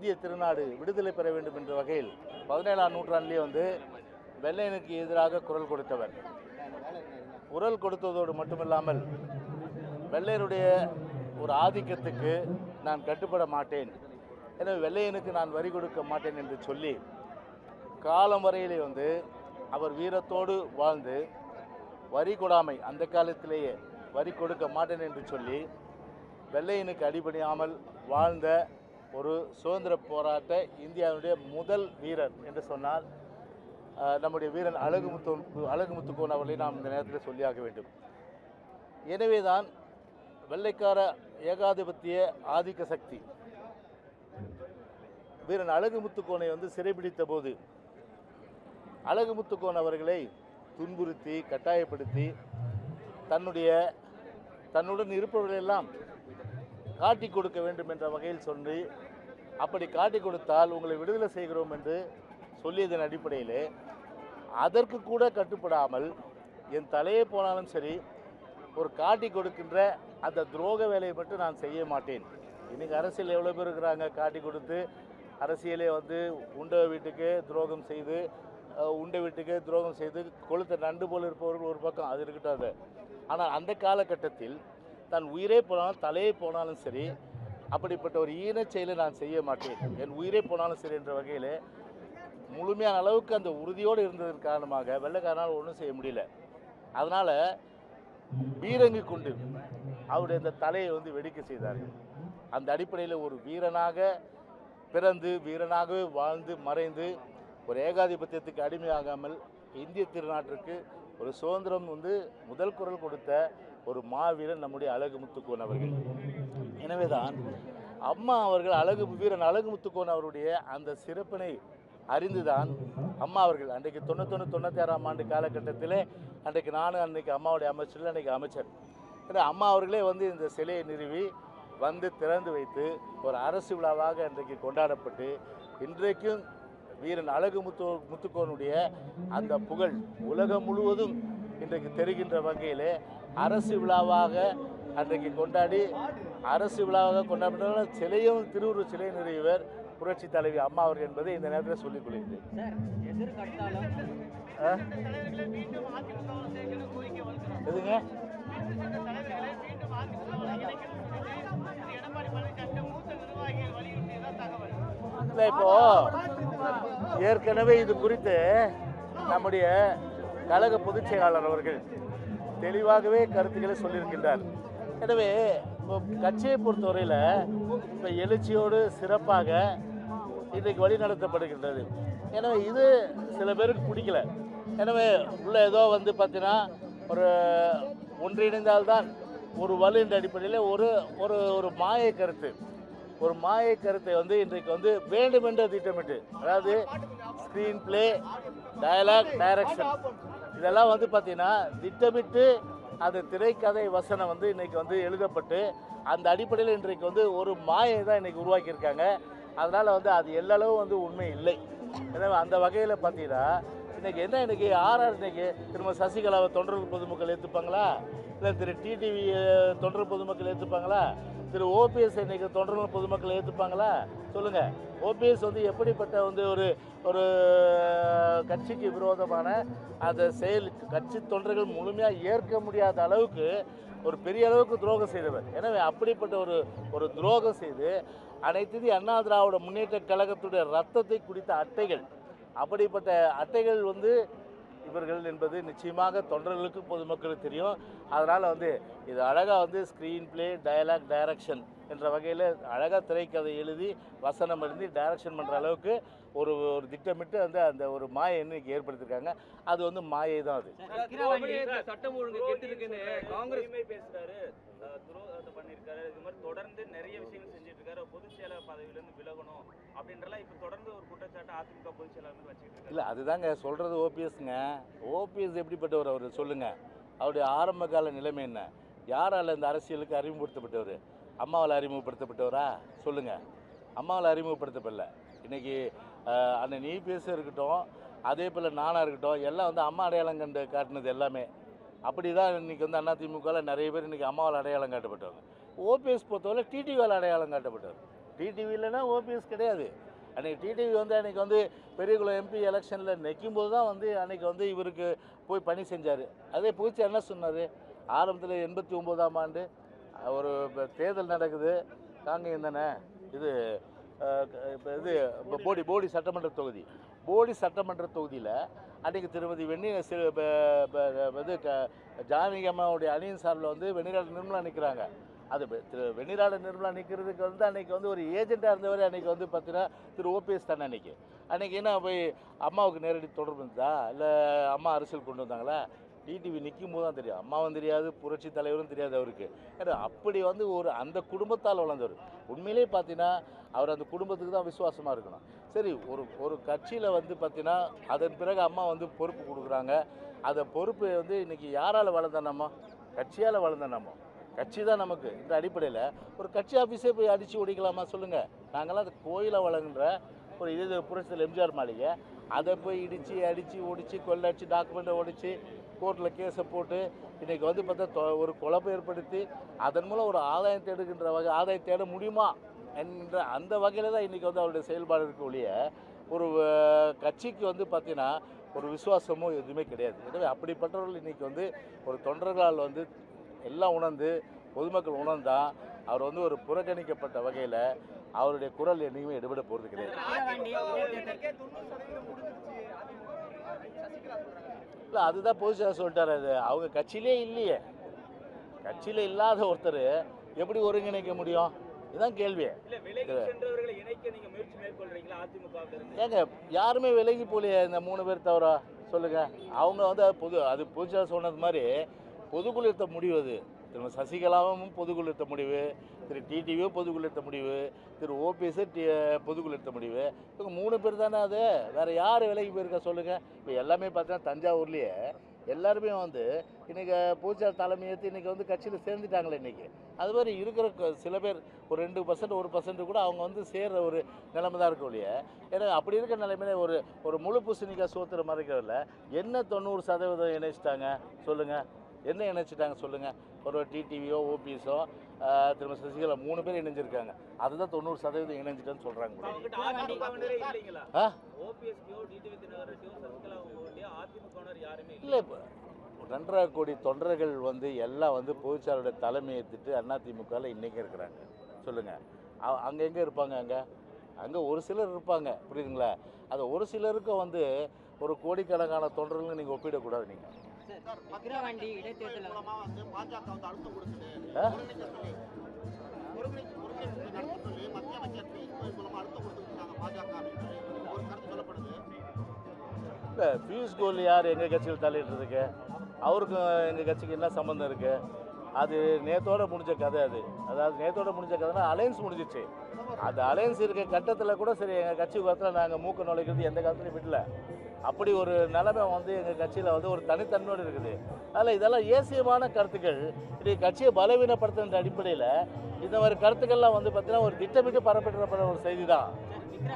இந்திய திருநாடு விடுதலை பெற வேண்டும் என்ற வகையில் பதினேழாம் நூற்றாண்டிலே வந்து வெள்ளையனுக்கு எதிராக குரல் கொடுத்தவர். குரல் கொடுத்ததோடு மட்டுமில்லாமல் வெள்ளையருடைய ஒரு ஆதிக்கத்துக்கு நான் கட்டுப்பட மாட்டேன். எனவே வெள்ளையனுக்கு நான் வரி கொடுக்க மாட்டேன் என்று சொல்லி காலம் வரையிலே வந்து அவர் வீரத்தோடு வாழ்ந்து வரி கொடாமை அந்த காலத்திலேயே வரி கொடுக்க மாட்டேன் என்று சொல்லி வெள்ளையனுக்கு அடிபணியாமல் வாழ்ந்த ஒரு சுதந்திர போராட்ட இந்தியாவினுடைய முதல் வீரர் என்று சொன்னால் நம்முடைய வீரன் அழகுமுத்து அழகுமுத்துக்கோன் அவர்களை நாம் இந்த நேரத்தில் சொல்லியாக வேண்டும். எனவேதான் வெள்ளைக்கார ஏகாதிபத்திய ஆதிக்க சக்தி. வீரன் அழகுமுத்துக்கோனை வந்து சிறைபிடித்த போது அழகுமுத்துக்கோன் அவர்களை துன்புறுத்தி கட்டாயப்படுத்தி தன்னுடைய தன்னுடன் இருப்பவர்களெல்லாம் காட்டி கொடுக்க வேண்டும் என்ற வகையில் சொல்லி அப்படி காட்டி கொடுத்தால் உங்களை விடுதலை செய்கிறோம் என்று சொல்லியதன் அடிப்படையிலே அதற்கு கூட கட்டுப்படாமல் என் தலையே போனாலும் சரி ஒரு காட்டி கொடுக்கின்ற அந்த துரோக வேலையை மட்டும் நான் செய்ய மாட்டேன். இன்னைக்கு அரசியல் எவ்வளோ பேர் இருக்கிறாங்க? காட்டி கொடுத்து அரசியலே வந்து உண்ட வீட்டுக்கு துரோகம் செய்து உண்டை உண்ட வீட்டுக்கு துரோகம் செய்து கொளுத்த நண்டு போல் இருப்பவர்கள் ஒரு பக்கம் அது இருக்கட்டும் அது. ஆனால் அந்த காலகட்டத்தில் தன் உயிரே போனாலும் தலையே போனாலும் சரி அப்படிப்பட்ட ஒரு ஈனச் செயலை நான் செய்ய மாட்டேன். என் உயிரே போனாலும் சரி என்ற வகையில் முழுமையான அளவுக்கு அந்த உறுதியோடு இருந்ததன் காரணமாக வெள்ளைக்காரனால் ஒன்றும் செய்ய முடியல. அதனால் பீரங்கி கொண்டு அவருடைய அந்த தலையை வந்து வெடிக்க செய்தார்கள். அந்த அடிப்படையில் ஒரு வீரனாக பிறந்து வீரனாகவே வாழ்ந்து மறைந்து ஒரு ஏகாதிபத்தியத்துக்கு அடிமையாகாமல் இந்திய திருநாட்டிற்கு ஒரு சுதந்திரம் வந்து முதல் குரல் கொடுத்த ஒரு மாவீரன் நம்முடைய அழகு முத்துக்கோன் அவர்கள். எனவேதான் அம்மா அவர்கள் அழகு வீரன் அழகு முத்துக்கோன் அவருடைய அந்த சிறப்பினை அறிந்துதான் அம்மா அவர்கள் அன்றைக்கு தொண்ணூத்தொன்று தொண்ணூற்றி ஆறாம் ஆண்டு காலகட்டத்தில் அன்றைக்கு நானும் அன்றைக்கு அம்மாவுடைய அமைச்சரில் அன்றைக்கு அமைச்சர். ஏன்னா அம்மா அவர்களே வந்து இந்த சிலையை நிறுவி வந்து திறந்து வைத்து ஒரு அரசு விழாவாக இன்றைக்கு கொண்டாடப்பட்டு இன்றைக்கும் வீரன் அழகு முத்து முத்துக்கோனுடைய அந்த புகழ் உலகம் முழுவதும் இன்றைக்கு தெரிகின்ற வகையிலே அரசு விழாவாக அன்றைக்கு கொண்டாடி அரசு விழாவாக கொண்டாடினால சிலையும் திருவுருவ சிலை நிறுவியவர் புரட்சி தலைவி அம்மா அவர்கள் என்பதை இந்த நேரத்தில் சொல்லிக் கொள்கிறேன்? எதுங்க? இல்லை இப்போ ஏற்கனவே இது குறித்து நம்முடைய கழக பொதுச் செயலாளர் அவர்கள் தெளிவாகவே கருத்துக்களை சொல்லியிருக்கின்றார். எனவே கட்சியை பொறுத்தவரையில் இப்போ எழுச்சியோடு சிறப்பாக இன்றைக்கு வழி நடத்தப்படுகின்றது எனவே இது சில பேருக்கு பிடிக்கல. எனவே உள்ள ஏதோ வந்து பார்த்தீங்கன்னா ஒரு ஒன்றிணைந்தால்தான் ஒரு வலுன்ற அடிப்படையில் ஒரு ஒரு ஒரு மாய கருத்து. ஒரு மாய கருத்தை வந்து இன்றைக்கு வந்து வேண்டுமென்ற திட்டமிட்டு அதாவது ஸ்க்ரீன் பிளே டயலாக் டைரக்ஷன் இதெல்லாம் வந்து பார்த்தீங்கன்னா திட்டமிட்டு அது திரைக்கதை வசனம் வந்து இன்றைக்கி வந்து எழுதப்பட்டு அந்த அடிப்படையில் இன்றைக்கு வந்து ஒரு மாயை தான் இன்றைக்கி உருவாக்கியிருக்காங்க. அதனால் வந்து அது எல்லளவு வந்து உண்மை இல்லை. எனவே அந்த வகையில் பார்த்தீங்கன்னா இன்றைக்கி என்ன இன்றைக்கி ஆர்ஆர் இன்னைக்கு திரும்ப சசிகலாவை தொண்டர்கள் பொதுமக்கள் ஏற்றுப்பாங்களா இல்லை திரு டிடிவி தொண்டர் பொதுமக்கள் ஏற்றுப்பாங்களா திரு ஓபிஎஸ் இன்னைக்கு தொண்டர்கள் பொதுமக்கள் ஏற்றுப்பாங்களா சொல்லுங்கள் ஓபிஎஸ் வந்து எப்படிப்பட்ட வந்து ஒரு ஒரு கட்சிக்கு விரோதமான அந்த செயல் கட்சி தொண்டர்கள் முழுமையாக ஏற்க முடியாத அளவுக்கு ஒரு பெரிய அளவுக்கு துரோகம் செய்தவர். எனவே அப்படிப்பட்ட ஒரு ஒரு துரோகம் செய்து அனைத்து அண்ணா திராவிட முன்னேற்ற கழகத்துடைய ரத்தத்தை குடித்த அட்டைகள் அப்படிப்பட்ட அட்டைகள் வந்து இவர்கள் என்பது நிச்சயமாக தொண்டர்களுக்கு பொதுமக்களுக்கு தெரியும். அதனால் வந்து இது அழகாக வந்து ஸ்க்ரீன் பிளே டயலாக் டைரக்ஷன் என்ற வகையில் அழகாக திரைக்கதை எழுதி வசனம் எழுதி டைரக்ஷன் பண்ணுற அளவுக்கு ஒரு ஒரு திட்டமிட்டு வந்து அந்த ஒரு மாயை இன்னைக்கு ஏற்படுத்தியிருக்காங்க அது வந்து மாயை தான் அது. சட்டம் ஒழுங்கு கெட்டிருக்குன்னு காங்கிரஸ் பேசுறாரு. துரோகத்தை பண்ணிருக்காரு. இது மாதிரி தொடர்ந்து நிறைய விஷயங்கள் செஞ்சுட்டு இருக்காரு. பொதுச் செயலர் பதவியில இருந்து விலகணும் அப்படின்றலாம் இப்ப தொடர்ந்து ஒரு குற்றச்சாட்டு அதிமுக பொதுச் செயலாளர் வச்சுக்கிட்டு இல்லை அதுதாங்க சொல்கிறது ஓபிஎஸ்ங்க. ஓபிஎஸ் எப்படிப்பட்டவர் அவர்? சொல்லுங்கள் அவருடைய ஆரம்ப கால நிலைமை என்ன? யாரால் இந்த அரசியலுக்கு அறிமுகப்படுத்தப்பட்டவர்? அம்மாவால் அறிமுகப்படுத்தப்பட்டவரா? சொல்லுங்கள் அம்மாவால் அறிமுகப்படுத்தப்படல. இன்றைக்கி நீ பேச இருக்கட்டும் அதே போல் நானாக இருக்கட்டும் எல்லாம் வந்து அம்மா அடையாளம் கண்டு காட்டினது எல்லாமே. அப்படி தான் இன்றைக்கி வந்து அதிமுகவில் நிறைய பேர் இன்றைக்கி அம்மாவால் அடையாளம் காட்டப்பட்டவங்க. ஓபிஎஸ் பொறுத்தவரை டிடிவியால் அடையாளம் காட்டப்பட்டவர். டிடிவி இல்லைன்னா ஓபிஎஸ் கிடையாது. அன்றைக்கி டிடிவி வந்து அன்றைக்கி வந்து பெரியகுளம் எம்பி எலெக்ஷனில் நிற்கும் போது தான் வந்து அன்றைக்கி வந்து இவருக்கு போய் பணி செஞ்சார். அதே புதுச்சி என்ன சொன்னார். ஆரம்பத்தில் எண்பத்தி ஒம்போதாம் ஆண்டு ஒரு தேர்தல் நடக்குது. காங்கேயம் என்னென்ன இது இப்போ இது போடி போடி சட்டமன்ற தொகுதி. போடி சட்டமன்ற தொகுதியில் அன்றைக்கு திருமதி வெண்ணி இது க ஜானகி அம்மாவுடைய அணியின் சார்பில் வந்து வெண்ணிராஜ் நிர்மலா நிற்கிறாங்க அது திரு வெண்ணிராடு நிர்மலா நிற்கிறதுக்கு வந்து அன்றைக்கி வந்து ஒரு ஏஜெண்ட்டாக இருந்தவர் அன்றைக்கி வந்து பார்த்தீங்கன்னா திரு ஓபிஎஸ் தானே அன்றைக்கி அன்றைக்கி என்ன போய் அம்மாவுக்கு நேரடி தொடர்பு இருந்ததா? இல்லை அம்மா அரசியல் கொண்டு வந்தாங்களா? டிடிவி நிற்கும் போது தான் தெரியும். அம்மாவும் தெரியாது புரட்சி தலைவரும் தெரியாது அவருக்கு. ஏன்னா அப்படி வந்து ஒரு அந்த குடும்பத்தால் வளர்ந்தவர். உண்மையிலே பார்த்தீங்கன்னா அவர் அந்த குடும்பத்துக்கு தான் விசுவாசமாக இருக்கணும். சரி ஒரு ஒரு கட்சியில் வந்து பார்த்தீங்கன்னா அதன் பிறகு அம்மா வந்து பொறுப்பு கொடுக்குறாங்க. அந்த பொறுப்பு வந்து இன்றைக்கி யாரால் வளர்ந்த நம்ம? கட்சியால் வளர்ந்த நம்ம? கட்சி தான் நமக்கு இந்த அடிப்படையில். ஒரு கட்சி ஆஃபீஸே போய் அடித்து ஒடிக்கலாமா சொல்லுங்கள் நாங்களாம் அந்த கோயிலை வழங்குகிற ஒரு இது புரட்சியில் எம்ஜிஆர் மாளிகை. அதை போய் இடித்து அடித்து ஒடிச்சு கொள்ளடிச்சு டாக்குமெண்ட்டை ஒடிச்சு கோர்ட்டில் கேஸை போட்டு இன்றைக்கி வந்து பார்த்தா தொ- ஒரு குழப்பம் ஏற்படுத்தி அதன் மூலம் ஒரு ஆதாயம் தேடுகின்ற வகை ஆதாயம் தேட முடியுமா என்ற அந்த வகையில் தான் இன்றைக்கி வந்து அவருடைய செயல்பாடு இருக்க ஒழிய ஒரு கட்சிக்கு வந்து பார்த்திங்கன்னா ஒரு விசுவாசமோ எதுவுமே கிடையாது. எனவே அப்படிப்பட்டவர்கள் இன்றைக்கி வந்து ஒரு தொண்டர்களால் வந்து எல்லாம் உணர்ந்து பொதுமக்கள் உணர்ந்தா அவர் வந்து ஒரு புறக்கணிக்கப்பட்ட வகையில் அவருடைய குரல் என்னைக்குமே எடுபட போகிறது கிடையாது. இல்லை அதுதான் பொதுச்சாக சொல்லிட்டாரு. அது அவங்க கட்சியிலே இல்லையே. கட்சியில் இல்லாத ஒருத்தர் எப்படி ஒருங்கிணைக்க முடியும்? இதுதான் கேள்வி. ஏங்க யாருமே விலகி போலையே இந்த மூணு பேர் தவிர? சொல்லுங்க. அவங்க வந்து அது பொது அது பொதுச்சாக சொன்னது மாதிரி பொதுக்குழு இருத்த முடிவு அது திரு சசிகலாவும் பொதுக்குழு எடுத்த முடிவு திரு டிடிவியும் பொதுக்குழு முடிவு திரு ஓபிஎஸு டி பொதுக்குழு எடுத்த முடிவு. இவங்க மூணு பேர் தானே அது? வேறு யார் விலைக்கு போயிருக்கா சொல்லுங்கள் இப்போ எல்லாமே பார்த்தீங்கன்னா தஞ்சாவூர்லேயே எல்லாருமே வந்து இன்றைக்கி பூஜா தலைமையேற்று இன்றைக்கி வந்து கட்சியில் சேர்ந்துட்டாங்களே இன்றைக்கி அது மாதிரி இருக்கிற சில பேர் ஒரு ரெண்டு பர்சன்ட் ஒரு பர்சன்ட் கூட அவங்க வந்து சேர்ற ஒரு நிலைமை தான் இருக்கும் இல்லையா? ஏன்னா அப்படி இருக்கிற நிலைமையில ஒரு ஒரு முழு பூசணிக்காய் சோத்துற மறைக்கிறதுல என்ன தொண்ணூறு சதவீதம் இணைச்சிட்டாங்க? சொல்லுங்கள் என்ன இணைச்சிட்டாங்க சொல்லுங்கள் ஒரு டிடிவியோ ஓபிஎஸோ திரும்ப சசிகலா மூணு பேர் இணைஞ்சிருக்காங்க. அதுதான் தொண்ணூறு சதவீதம் இணைஞ்சிட்டேன்னு சொல்கிறாங்க இல்லை. இல்லை இப்போ ரெண்டரை கோடி தொண்டர்கள் வந்து எல்லாம் வந்து பொதுச்சாரோட தலைமை ஏற்றுட்டு அதிமுகவில் இன்றைக்கி இருக்கிறாங்க. சொல்லுங்கள் அங்கே எங்கே இருப்பாங்க அங்கே? அங்கே ஒரு சிலர் இருப்பாங்க. புரியுதுங்களா? அது ஒரு சிலருக்கும் வந்து ஒரு கோடிக்கணக்கான தொண்டர்களும் நீங்கள் ஒப்பிடக்கூடாது நீங்கள் விக்கிரவாண்டி இடைத்தேர்தல் மூலமா வந்து பாஜக வந்து அழுத்தம் கொடுக்குது ஒருங்கிணைக்க சொல்லி ஒருங்கிணைக்க ஒருங்கிணைப்பு நடத்த சொல்லி மத்திய அமைச்சர் பியூஷ் மூலமா அழுத்தம் கொடுத்துருக்காங்க பாஜக அப்படின்னு சொல்லி ஒரு கருத்து சொல்லப்படுது இல்லை பியூஷ் யார் எங்கள் கட்சியில் தலையிடுறதுக்கு? அவருக்கும் எங்கள் கட்சிக்கு என்ன சம்மந்தம் இருக்குது அது நேத்தோட முடிஞ்ச கதை அது. அதாவது நேத்தோட முடிஞ்ச கதைனா அலையன்ஸ் முடிஞ்சிச்சு. அந்த அலையன்ஸ் இருக்க கட்டத்தில் கூட சரி எங்கள் கட்சி காலத்தில் நாங்கள் மூக்க நுழைக்கிறது எந்த காலத்துலையும் விடல. அப்படி ஒரு நிலைமை வந்து எங்கள் கட்சியில் வந்து ஒரு தனித்தன்மையோடு இருக்குது. அதில் இதெல்லாம் ஏசியமான கருத்துக்கள். இது கட்சியை பலவீனப்படுத்துகின்ற அடிப்படையில் இந்த மாதிரி கருத்துக்கள்லாம் வந்து பார்த்திங்கன்னா ஒரு திட்டமிட்டு பரப்பப்படுற ஒரு செய்தி தான்